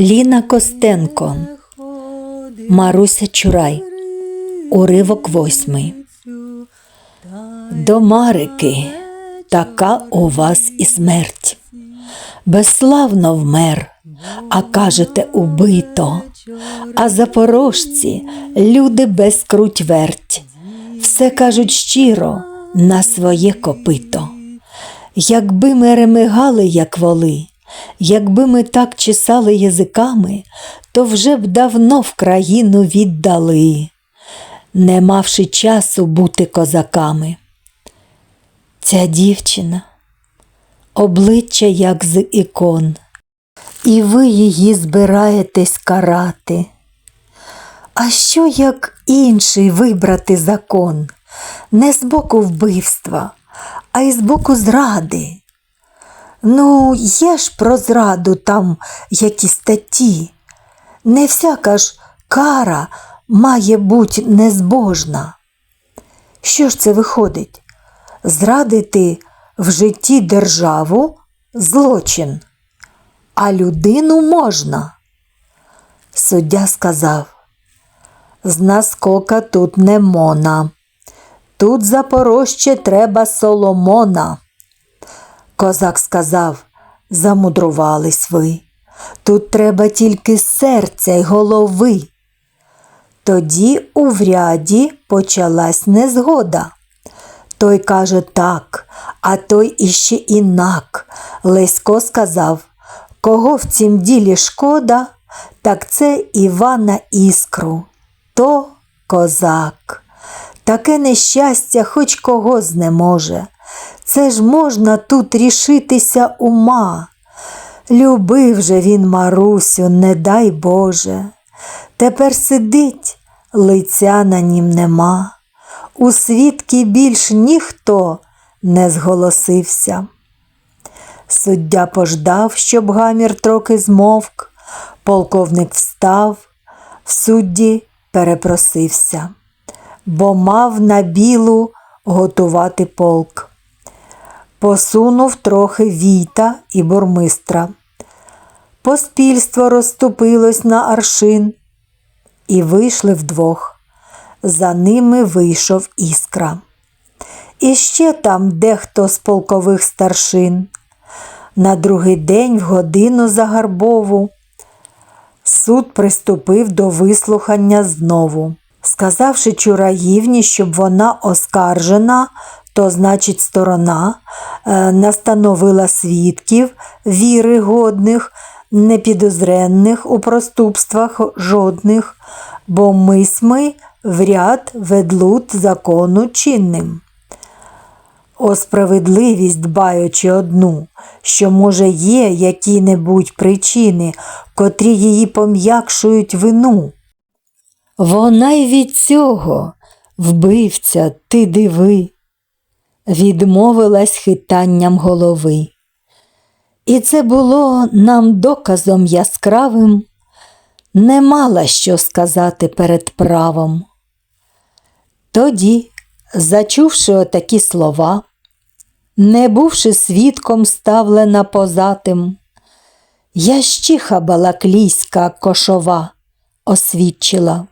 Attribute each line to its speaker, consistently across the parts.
Speaker 1: Ліна Костенко, Маруся Чурай, уривок восьмий. До Марики, така у вас і смерть. Безславно вмер, а кажете убито. А запорожці люди без круть верть. Все кажуть щиро на своє копито. Якби ми ремигали, як воли, якби ми так чесали язиками, то вже б давно в країну віддали, не мавши часу бути козаками. Ця дівчина, обличчя як з ікон, і ви її збираєтесь карати. А що як інший вибрати закон, не з боку вбивства, а й з боку зради? Ну, є ж про зраду там якісь статті. Не всяка ж кара має бути незбожна. Що ж це виходить? Зрадити в житті державу злочин, а людину можна. Суддя сказав, з наскока тут не мона, тут Запорожче треба Соломона. Козак сказав, замудрувались ви, тут треба тільки серця й голови. Тоді у вряді почалась незгода. Той каже так, а той іще інак. Лесько сказав, кого в цім ділі шкода, так це Івана Іскру, то козак. Таке нещастя хоч кого знеможе. Це ж можна тут рішитися ума. Любив же він Марусю, не дай Боже. Тепер сидить, лиця на нім нема. У свідки більш ніхто не зголосився. Суддя пождав, щоб гамір трохи змовк, полковник встав, в судді перепросився, бо мав на білу готувати полк. Посунув трохи віта і бурмистра. Поспільство розступилось на аршин, і вийшли вдвох. За ними вийшов іскра. І ще там дехто з полкових старшин. На другий день в годину загарбову суд приступив до вислухання знову. Сказавши Чураївні, щоб вона оскаржена, то значить сторона е, настановила свідків віри годних, непідозренних у проступствах жодних, бо ми сми в ряд ведлут закону чинним. О справедливість дбаючи одну, що, може, є які-небудь причини, котрі її пом'якшують вину. Вона й від цього, вбивця, ти диви, відмовилась хитанням голови. І це було нам доказом яскравим, не мала що сказати перед правом. Тоді, зачувши отакі слова, не бувши свідком ставлена позатим, ящиха балаклійська кошова освідчила.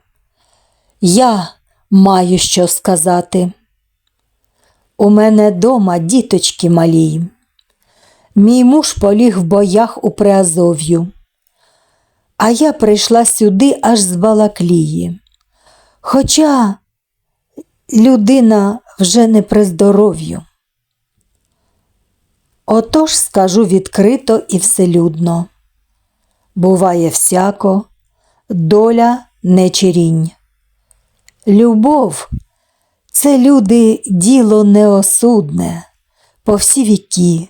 Speaker 1: Я маю що сказати. У мене дома діточки малі. Мій муж поліг в боях у Приазов'ю, а я прийшла сюди аж з Балаклії. Хоча людина вже не при здоров'ю. Отож скажу відкрито і вселюдно. Буває всяко, доля не чирінь. Любов це люди діло неосудне, по всі віки,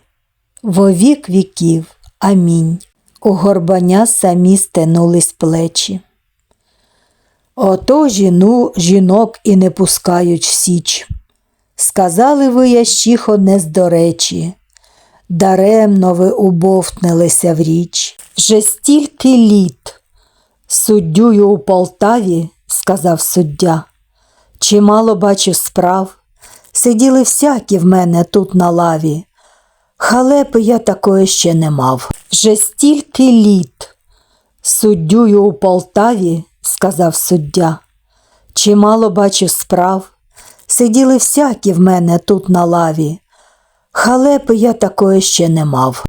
Speaker 1: во вік віків. Амінь. У горбаня самі стенулись плечі. Ото жіну жінок і не пускають січ. Сказали ви, ящихо, не здоречі, даремно ви убовтнилися в річ. Вже стільки літ. Суддюю у Полтаві, сказав суддя, чимало бачив справ. Сиділи всякі в мене тут на лаві. Халепи я такої ще не мав. Вже стільки літ. Суддюю у Полтаві, сказав суддя, чимало бачив справ. Сиділи всякі в мене тут на лаві. Халепи я такої ще не мав.